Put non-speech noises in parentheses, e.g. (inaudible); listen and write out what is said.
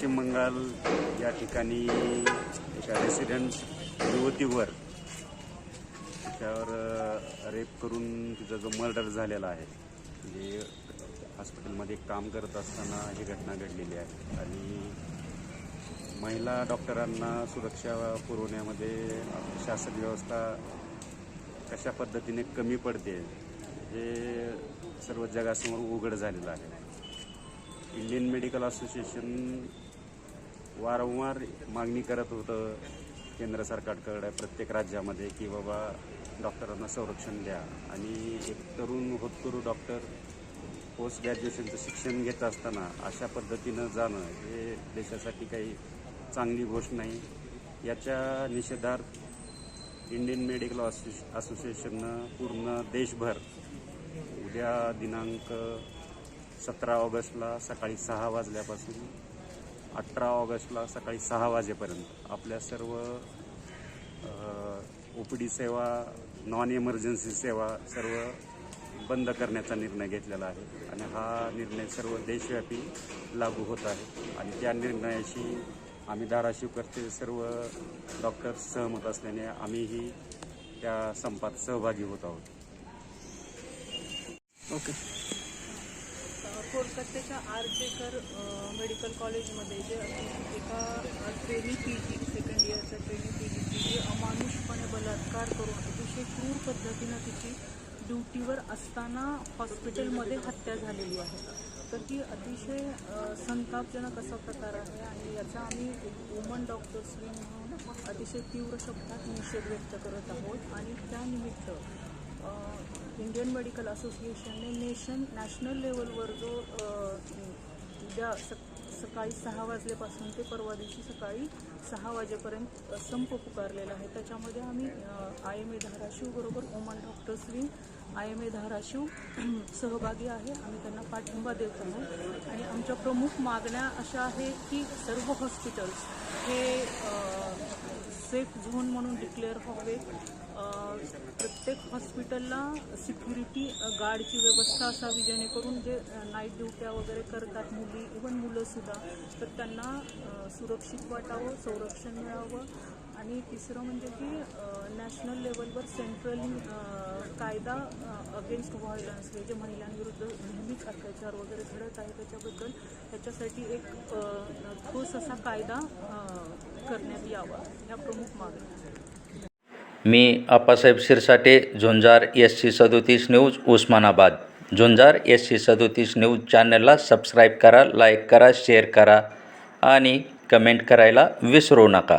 पश्चिम बंगाल या ठिकाणी एका रेसिडेंट युवतीवर त्याच्यावर रेप करून तिचा जो मर्डर झालेला आहे म्हणजे हॉस्पिटलमध्ये काम करत असताना ही घटना घडलेली आहे. आणि महिला डॉक्टरांना सुरक्षा पुरवण्यामध्ये शासन व्यवस्था कशा पद्धतीने कमी पडते हे सर्व जगासमोर उघड झालेलं आहे. इंडियन मेडिकल असोसिएशन वारंवार मागणी करत होतं केंद्र सरकारकडे प्रत्येक राज्यामध्ये की बाबा डॉक्टरांना संरक्षण द्या. आणि एक तरुण होतकरू डॉक्टर पोस्ट ग्रॅज्युएशनचं शिक्षण घेत असताना अशा पद्धतीनं जाणं हे देशासाठी काही चांगली गोष्ट नाही. याच्या निषेधार्थ इंडियन मेडिकल असो असोसिएशननं पूर्ण देशभर उद्या दिनांक सतरा ऑगस्टला सकाळी सहा वाजल्यापासून अठरा ऑगस्टला सकाळी सहा वाजेपर्यंत. आपल्या सर्व ओ पी डी सेवा नॉन इमर्जन्सी सेवा सर्व बंद करण्याचा निर्णय घेतलेला आहे. आणि हा निर्णय सर्व देशव्यापी लागू होत आहे. आणि त्या निर्णयाशी आम्ही धाराशिवकरचे सर्व डॉक्टर्स सहमत असल्याने आम्हीही त्या संपात सहभागी होत आहोत. ओके. कोलकात्याच्या आरजेकर मेडिकल कॉलेजमध्ये जे एका ट्रेनी पी जी सेकंड इयरच्या ट्रेनी पी जी जी अमानुषपणे बलात्कार करून अतिशय क्रूर पद्धतीनं तिची ड्युटीवर असताना हॉस्पिटलमध्ये हत्या झालेली आहे. तर ही अतिशय संतापजनक असा प्रकार आहे आणि याचा आम्ही वुमन डॉक्टर्स म्हणून अतिशय तीव्र शब्दात निषेध व्यक्त करत आहोत. आणि त्यानिमित्त इंडियन मेडिकल असोसिएशनने नेशन नॅशनल लेवलवर जो उद्या सक सकाळी सहा वाजल्यापासून ते परवा दिवशी सकाळी सहा वाजेपर्यंत संप पुकारलेला आहे. त्याच्यामध्ये आम्ही आय एम ए धाराशिव बरोबर women doctors wing I M A Dharashiv (clears throat) सहभागी आहे. आम्ही त्यांना पाठिंबा देत आहोत. आणि आमच्या प्रमुख मागण्या अशा आहे की सर्व हॉस्पिटल्स हे सेफ झोन म्हणून डिक्लेअर व्हावे प्रत्येक हॉस्पिटलला सिक्युरिटी गार्डची व्यवस्था असावी जेणेकरून जे नाईट ड्युट्या वगैरे करतात मुली इवन मुलंसुद्धा तर त्यांना सुरक्षित वाटावं संरक्षण मिळावं. आणि तिसरं म्हणजे की नॅशनल लेवलवर सेंट्रली कायदा अगेन्स्ट व्हायलन्स हे जे महिलांविरुद्ध नेहमीच अत्याचार वगैरे घडत आहे त्याच्याबद्दल त्याच्यासाठी एक ठोस असा कायदा करण्यात यावा या प्रमुख मागण्या. मी आप्पासाहेब शिरसाटे झुंजार एस सी सदोतीस news Osmanabad. Zunjar S C सदोतीस न्यूज चॅनलला सबस्क्राईब करा लाईक करा शेअर करा आणि कमेंट करायला विसरू नका.